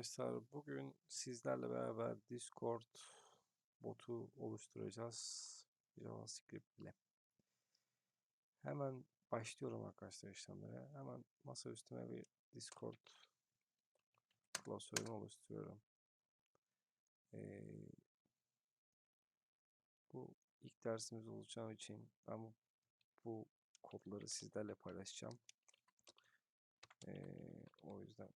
Arkadaşlar. Bugün sizlerle beraber Discord botu oluşturacağız. JavaScript ile. Hemen başlıyorum arkadaşlar işlemlere. Hemen masa üstüme bir Discord klasörünü oluşturuyorum. Ee, bu ilk dersimiz olacağı için ben bu, bu kodları sizlerle paylaşacağım. Ee, o yüzden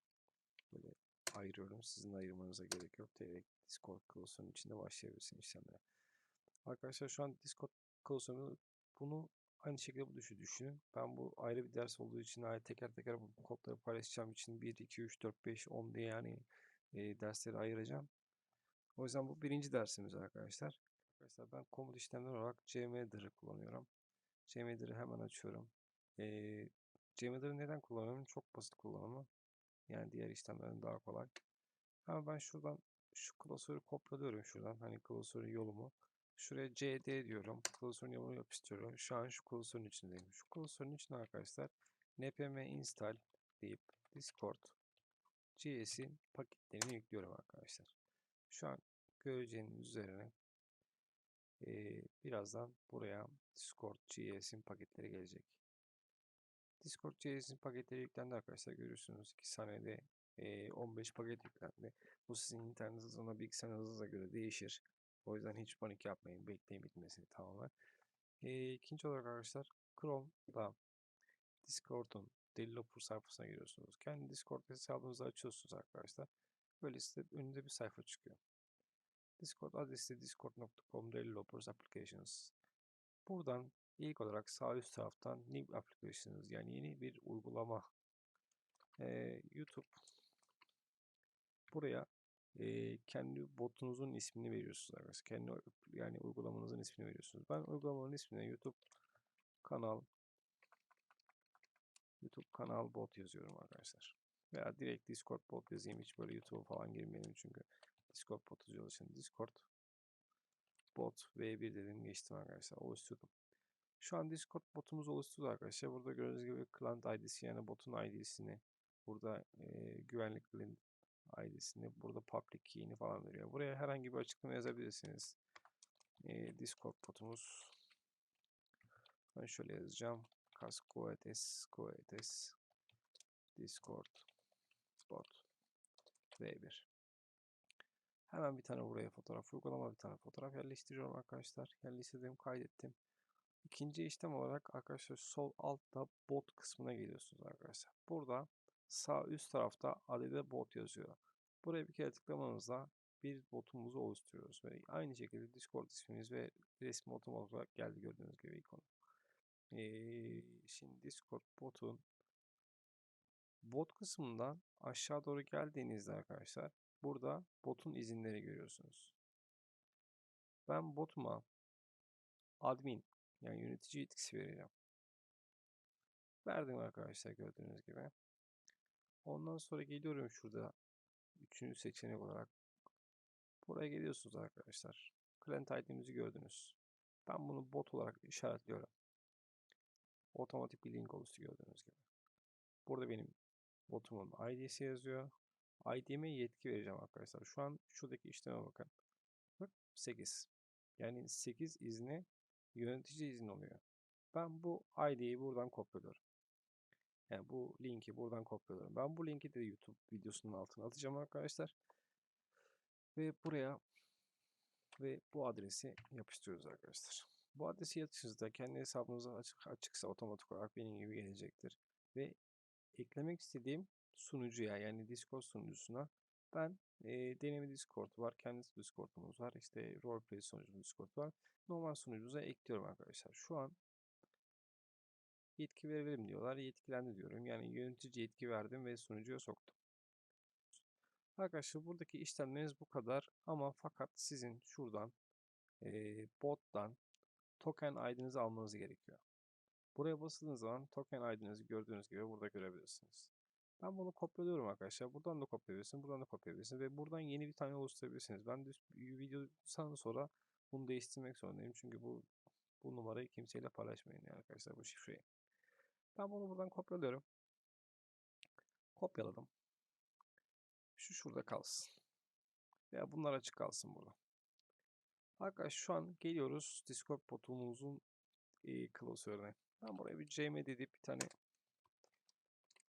böyle ayırıyorum. Sizin ayırmanıza gerek yok. Direkt Discord klasörünün içinde başlayabilirsiniz işlemlere. Arkadaşlar şu an Discord klasörünü bunu aynı şekilde bu düşü düşünün. Ben bu ayrı bir ders olduğu için ayrı teker teker bu kodları paylaşacağım için 1, 2, 3, 4, 5, 10 diye yani e, dersleri ayıracağım. O yüzden bu birinci dersimiz arkadaşlar. Arkadaşlar ben komut işlemler olarak cmdir'i kullanıyorum. cmdir'i hemen açıyorum. E, cmdir'i neden kullanıyorum? Çok basit kullanımı. Yani diğer işlemlerin daha kolay. Ama ben şuradan şu klasörü kopyalıyorum şuradan. Hani klasörün yolumu. Şuraya cd diyorum. Klasörün yolunu yapıştırıyorum. Şu an şu klasörün içindeyim. Şu klasörün içine arkadaşlar npm install deyip discord JS'in paketlerini yüklüyorum arkadaşlar. Şu an göreceğiniz üzerine e, birazdan buraya discord JS'in paketleri gelecek. Discord JS'in paketleri yüklendi arkadaşlar. Görüyorsunuz 2 saniyede e, 15 paket yüklendi. Bu sizin internet hızına bilgisayar hızınıza göre değişir. O yüzden hiç panik yapmayın. Bekleyin bitmesini tamamen. E, ikinci olarak arkadaşlar Chrome'da Discord'un Developer sayfasına giriyorsunuz. Kendi Discord hesabınızı açıyorsunuz arkadaşlar. Böyle size önünde bir sayfa çıkıyor. Discord adresi discord.com developers applications. Buradan ilk olarak sağ üst taraftan new applications yani yeni bir uygulama ee, YouTube buraya e, kendi botunuzun ismini veriyorsunuz arkadaşlar. Kendi yani uygulamanızın ismini veriyorsunuz. Ben uygulamanın ismine YouTube kanal YouTube kanal bot yazıyorum arkadaşlar. Veya direkt Discord bot yazayım. Hiç böyle YouTube falan girmeyelim çünkü Discord bot yazıyor için Discord bot V1 dedim geçtim arkadaşlar. Oluşturdum. Şu an Discord botumuz oluşturdu arkadaşlar. Burada gördüğünüz gibi client ID'si yani botun ID'sini burada e, güvenlik link ID'sini burada public key'ini falan veriyor. Buraya herhangi bir açıklama yazabilirsiniz. E, Discord botumuz ben şöyle yazacağım. Cascoetes, Coetes, Discord, bot, V1. Hemen bir tane buraya fotoğraf uygulama, bir tane fotoğraf yerleştiriyorum arkadaşlar. Yerleştirdim, kaydettim. İkinci işlem olarak arkadaşlar sol altta bot kısmına geliyorsunuz arkadaşlar. Burada sağ üst tarafta adede bot yazıyor. Buraya bir kere tıklamanızda bir botumuzu oluşturuyoruz. Ve aynı şekilde Discord ismimiz ve resmi botum olarak geldi gördüğünüz gibi ikonu. Ee, şimdi Discord botun bot kısmından aşağı doğru geldiğinizde arkadaşlar burada botun izinleri görüyorsunuz. Ben botuma admin yani yönetici yetkisi vereceğim. Verdim arkadaşlar gördüğünüz gibi. Ondan sonra geliyorum şurada üçüncü seçenek olarak. Buraya geliyorsunuz arkadaşlar. Client ID'mizi gördünüz. Ben bunu bot olarak işaretliyorum. Otomatik bir link oluştu gördüğünüz gibi. Burada benim botumun ID'si yazıyor. ID'me yetki vereceğim arkadaşlar. Şu an şuradaki işleme bakın. Bak 8. Yani 8 izni yönetici izni oluyor. Ben bu ID'yi buradan kopyalıyorum. Yani bu linki buradan kopyalıyorum. Ben bu linki de YouTube videosunun altına atacağım arkadaşlar. Ve buraya ve bu adresi yapıştırıyoruz arkadaşlar. Bu adresi yatışınızda kendi hesabınız açık, açıksa otomatik olarak benim gibi gelecektir. Ve eklemek istediğim sunucuya yani Discord sunucusuna ben e, deneme Discord var, kendi Discord'umuz var, işte roleplay sunucu Discord var. Normal sunucumuza ekliyorum arkadaşlar. Şu an yetki verelim diyorlar. Yetkilendi diyorum. Yani yönetici yetki verdim ve sunucuya soktum. Arkadaşlar buradaki işlemleriniz bu kadar ama fakat sizin şuradan eee, bot'tan token ID'nizi almanız gerekiyor. Buraya basıldığınız zaman token ID'nizi gördüğünüz gibi burada görebilirsiniz. Ben bunu kopyalıyorum arkadaşlar. Buradan da kopyalıyorsun, buradan da kopyalıyorsun ve buradan yeni bir tane oluşturabilirsiniz. Ben de videodan sonra bunu değiştirmek zorundayım. Çünkü bu bu numarayı kimseyle paylaşmayın arkadaşlar bu şifreyi. Ben bunu buradan kopyalıyorum. Kopyaladım. Şu şurada kalsın. Veya bunlar açık kalsın burada. Arkadaşlar şu an geliyoruz Discord botumuzun e, klasörüne. Ben buraya bir cmd deyip bir tane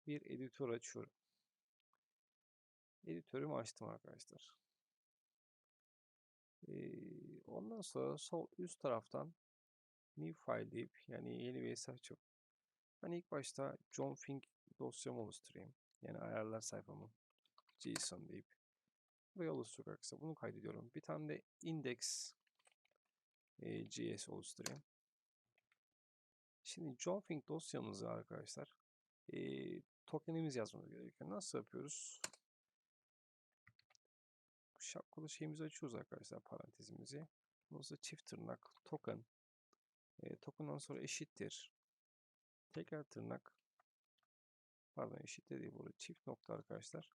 bir editör açıyorum. Editörümü açtım arkadaşlar. Ondan sonra sol üst taraftan new file deyip yani yeni bir eser açıp ben ilk başta John Fink dosyamı oluşturayım. Yani ayarlar sayfamı JSON deyip buraya arkadaşlar. Bunu kaydediyorum. Bir tane de index e, oluşturayım. Şimdi John Fink dosyamızı arkadaşlar e, tokenimiz yazmamız gerekiyor. Nasıl yapıyoruz? Şapkalı şeyimizi açıyoruz arkadaşlar parantezimizi. Sonra çift tırnak token. E, token'dan sonra eşittir. Tekrar tırnak. Pardon eşittir değil burada. Çift nokta arkadaşlar.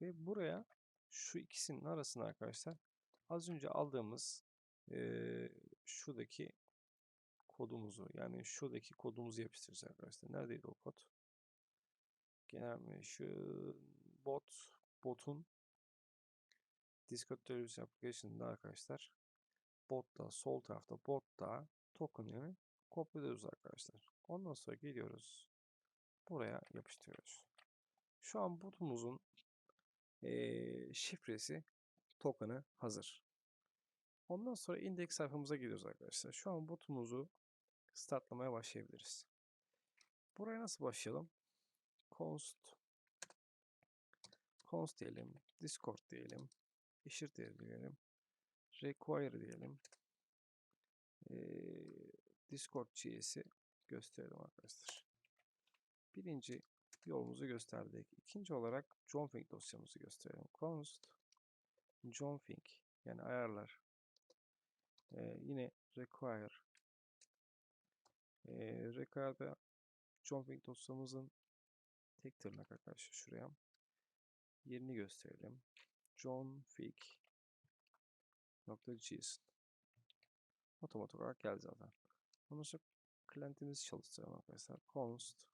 Ve buraya şu ikisinin arasına arkadaşlar az önce aldığımız e, şuradaki kodumuzu yani şuradaki kodumuzu yapıştıracağız arkadaşlar. Neredeydi o kod? Genel mention bot botun Discord Television Application'da arkadaşlar botta sol tarafta botta token'ı kopyalıyoruz arkadaşlar. Ondan sonra geliyoruz. Buraya yapıştırıyoruz. Şu an botumuzun ee, şifresi token'ı hazır. Ondan sonra indeks sayfamıza geliyoruz arkadaşlar. Şu an botumuzu startlamaya başlayabiliriz. Buraya nasıl başlayalım? const const diyelim, discord diyelim, eşittir diyelim, require diyelim. Ee, discord GS'i gösterelim arkadaşlar. Birinci yolumuzu gösterdik. İkinci olarak Johnfink dosyamızı gösterelim. const Johnfink yani ayarlar. Ee, yine require e, require'da Johnfink dosyamızın tek tırnak arkadaşlar şuraya yerini gösterelim. Johnfink nokta JSON otomatik olarak geldi zaten. Ondan sonra client'imizi çalıştıralım arkadaşlar. const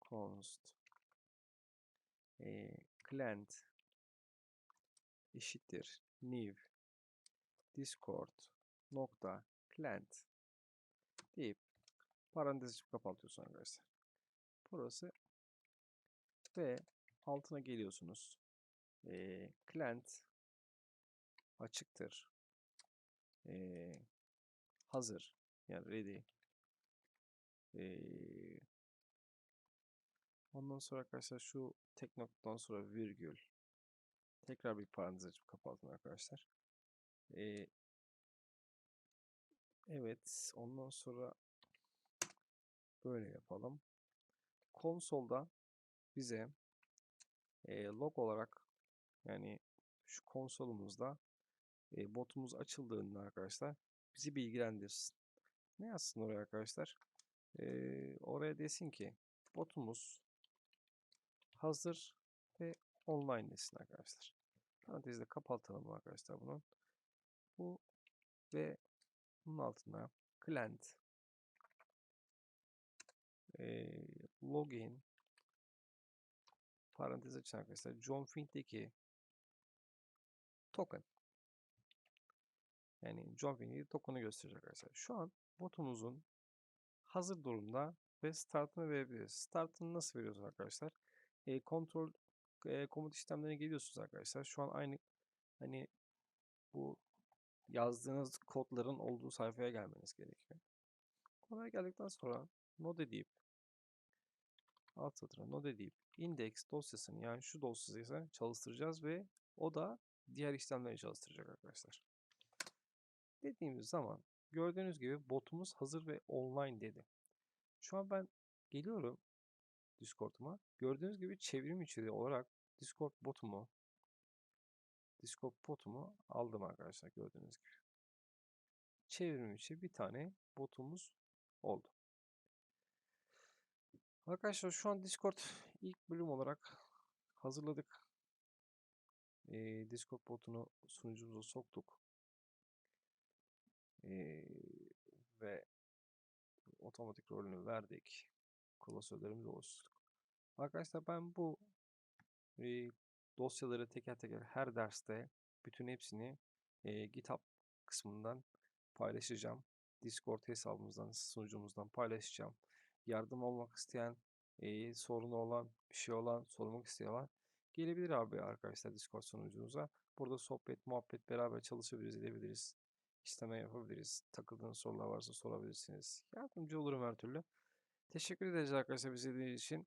const e, client eşittir new discord nokta client deyip parantez açıp kapatıyorsun arkadaşlar. Burası ve altına geliyorsunuz. E, client açıktır. E, hazır yani ready. E, ondan sonra arkadaşlar şu tek noktadan sonra virgül tekrar bir parantez açıp kapatın arkadaşlar. E, evet ondan sonra böyle yapalım. Konsolda bize e, log olarak yani şu konsolumuzda e, botumuz açıldığında arkadaşlar bizi bilgilendirsin. Ne yazsın oraya arkadaşlar? E, oraya desin ki botumuz hazır ve online desin arkadaşlar. Parantezde kapatalım arkadaşlar bunu. Bu ve bunun altına client e, login parantez açın arkadaşlar. John Fink'teki token yani John Fink'teki token'ı gösterecek arkadaşlar. Şu an botumuzun hazır durumda ve startını verebiliriz. Startını nasıl veriyoruz arkadaşlar? E, kontrol e, komut işlemlerine geliyorsunuz arkadaşlar. Şu an aynı hani bu yazdığınız kodların olduğu sayfaya gelmeniz gerekiyor. Oraya geldikten sonra node deyip alt satırına node deyip index dosyasını yani şu dosyasını çalıştıracağız ve o da diğer işlemleri çalıştıracak arkadaşlar. Dediğimiz zaman gördüğünüz gibi botumuz hazır ve online dedi. Şu an ben geliyorum Discord'uma. Gördüğünüz gibi çevrim içeriği olarak Discord botumu Discord botumu aldım arkadaşlar gördüğünüz gibi. Çevrim içi bir tane botumuz oldu. Arkadaşlar şu an Discord ilk bölüm olarak hazırladık. Ee, Discord botunu sunucumuza soktuk. Ee, ve otomatik rolünü verdik. Klasörlerimizi oluşturduk. Arkadaşlar ben bu e, dosyaları teker teker her derste bütün hepsini e, GitHub kısmından paylaşacağım. Discord hesabımızdan, sunucumuzdan paylaşacağım. Yardım olmak isteyen, e, sorunu olan, bir şey olan, sormak isteyen gelebilir abi arkadaşlar Discord sunucumuza. Burada sohbet, muhabbet beraber çalışabiliriz, edebiliriz. İşleme yapabiliriz. Takıldığınız sorular varsa sorabilirsiniz. Yardımcı olurum her türlü. Teşekkür ederiz arkadaşlar bizi için.